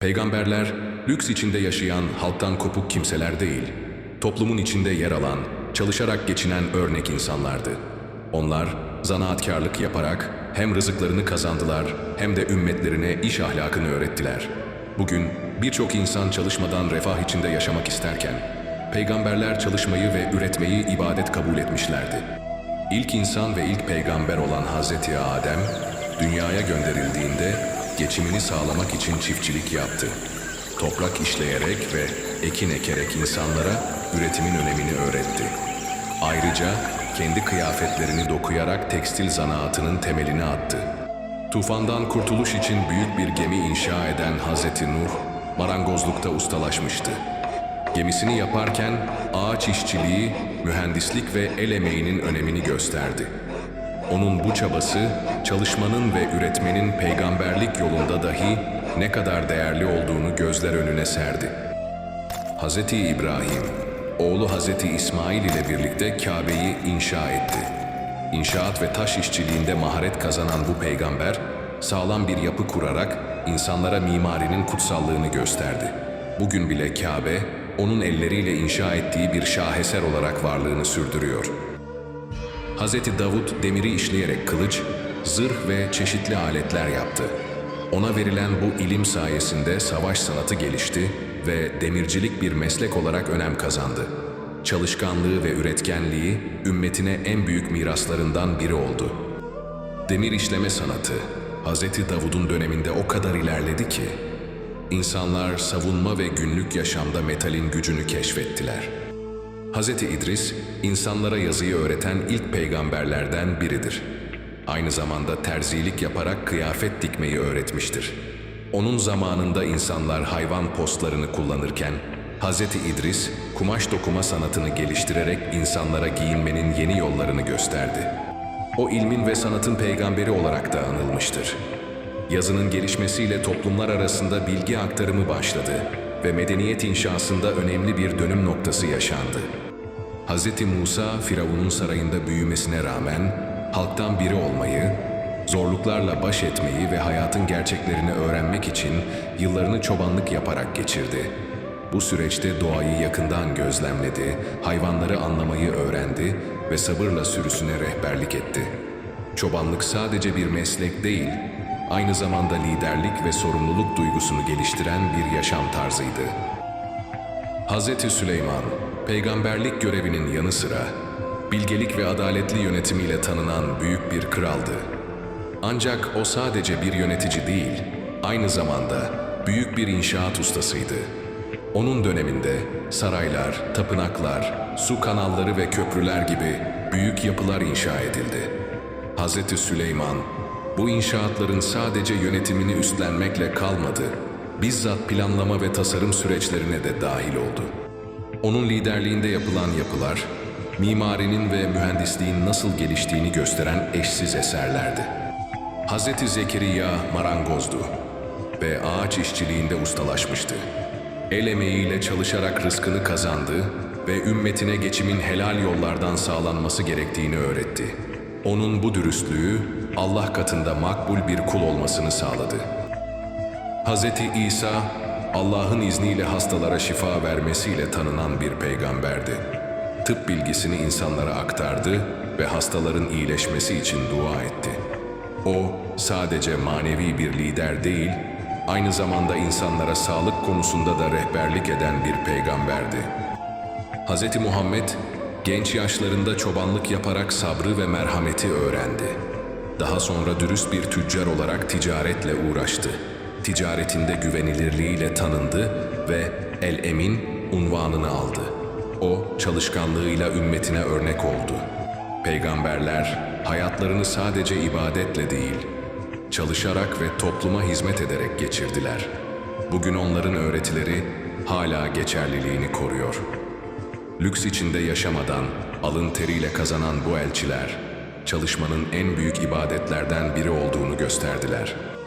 Peygamberler, lüks içinde yaşayan halktan kopuk kimseler değil, toplumun içinde yer alan, çalışarak geçinen örnek insanlardı. Onlar, zanaatkarlık yaparak hem rızıklarını kazandılar hem de ümmetlerine iş ahlakını öğrettiler. Bugün birçok insan çalışmadan refah içinde yaşamak isterken, peygamberler çalışmayı ve üretmeyi ibadet kabul etmişlerdi. İlk insan ve ilk peygamber olan Hazreti Adem, dünyaya gönderildiğinde geçimini sağlamak için çiftçilik yaptı. Toprak işleyerek ve ekin ekerek insanlara üretimin önemini öğretti. Ayrıca kendi kıyafetlerini dokuyarak tekstil zanaatının temelini attı. Tufandan kurtuluş için büyük bir gemi inşa eden Hazreti Nuh, marangozlukta ustalaşmıştı. Gemisini yaparken ağaç işçiliği, mühendislik ve el emeğinin önemini gösterdi. Onun bu çabası, çalışmanın ve üretmenin peygamberlik yolunda dahi ne kadar değerli olduğunu gözler önüne serdi. Hz. İbrahim, oğlu Hz. İsmail ile birlikte Kabe'yi inşa etti. İnşaat ve taş işçiliğinde maharet kazanan bu peygamber, sağlam bir yapı kurarak insanlara mimarinin kutsallığını gösterdi. Bugün bile Kabe, onun elleriyle inşa ettiği bir şaheser olarak varlığını sürdürüyor. Hz. Davut demiri işleyerek kılıç, zırh ve çeşitli aletler yaptı. Ona verilen bu ilim sayesinde savaş sanatı gelişti ve demircilik bir meslek olarak önem kazandı. Çalışkanlığı ve üretkenliği ümmetine en büyük miraslarından biri oldu. Demir işleme sanatı Hz. Davud'un döneminde o kadar ilerledi ki insanlar savunma ve günlük yaşamda metalin gücünü keşfettiler. Hz. İdris, insanlara yazıyı öğreten ilk peygamberlerden biridir. Aynı zamanda terzilik yaparak kıyafet dikmeyi öğretmiştir. Onun zamanında insanlar hayvan postlarını kullanırken, Hz. İdris, kumaş dokuma sanatını geliştirerek insanlara giyinmenin yeni yollarını gösterdi. O ilmin ve sanatın peygamberi olarak da anılmıştır. Yazının gelişmesiyle toplumlar arasında bilgi aktarımı başladı ve medeniyet inşasında önemli bir dönüm noktası yaşandı. Hz. Musa, Firavun'un sarayında büyümesine rağmen halktan biri olmayı, zorluklarla baş etmeyi ve hayatın gerçeklerini öğrenmek için yıllarını çobanlık yaparak geçirdi. Bu süreçte doğayı yakından gözlemledi, hayvanları anlamayı öğrendi ve sabırla sürüsüne rehberlik etti. Çobanlık sadece bir meslek değil, aynı zamanda liderlik ve sorumluluk duygusunu geliştiren bir yaşam tarzıydı. Hz. Süleyman, peygamberlik görevinin yanı sıra bilgelik ve adaletli yönetimiyle tanınan büyük bir kraldı. Ancak o sadece bir yönetici değil, aynı zamanda büyük bir inşaat ustasıydı. Onun döneminde saraylar, tapınaklar, su kanalları ve köprüler gibi büyük yapılar inşa edildi. Hz. Süleyman, bu inşaatların sadece yönetimini üstlenmekle kalmadı, bizzat planlama ve tasarım süreçlerine de dahil oldu. Onun liderliğinde yapılan yapılar, mimarinin ve mühendisliğin nasıl geliştiğini gösteren eşsiz eserlerdi. Hz. Zekeriya marangozdu ve ağaç işçiliğinde ustalaşmıştı. El emeğiyle çalışarak rızkını kazandı ve ümmetine geçimin helal yollardan sağlanması gerektiğini öğretti. Onun bu dürüstlüğü Allah katında makbul bir kul olmasını sağladı. Hz. İsa, Allah'ın izniyle hastalara şifa vermesiyle tanınan bir peygamberdi. Tıp bilgisini insanlara aktardı ve hastaların iyileşmesi için dua etti. O, sadece manevi bir lider değil, aynı zamanda insanlara sağlık konusunda da rehberlik eden bir peygamberdi. Hz. Muhammed, genç yaşlarında çobanlık yaparak sabrı ve merhameti öğrendi. Daha sonra dürüst bir tüccar olarak ticaretle uğraştı. Ticaretinde güvenilirliğiyle tanındı ve El Emin unvanını aldı. O çalışkanlığıyla ümmetine örnek oldu. Peygamberler hayatlarını sadece ibadetle değil, çalışarak ve topluma hizmet ederek geçirdiler. Bugün onların öğretileri hala geçerliliğini koruyor. Lüks içinde yaşamadan alın teriyle kazanan bu elçiler, çalışmanın en büyük ibadetlerden biri olduğunu gösterdiler.''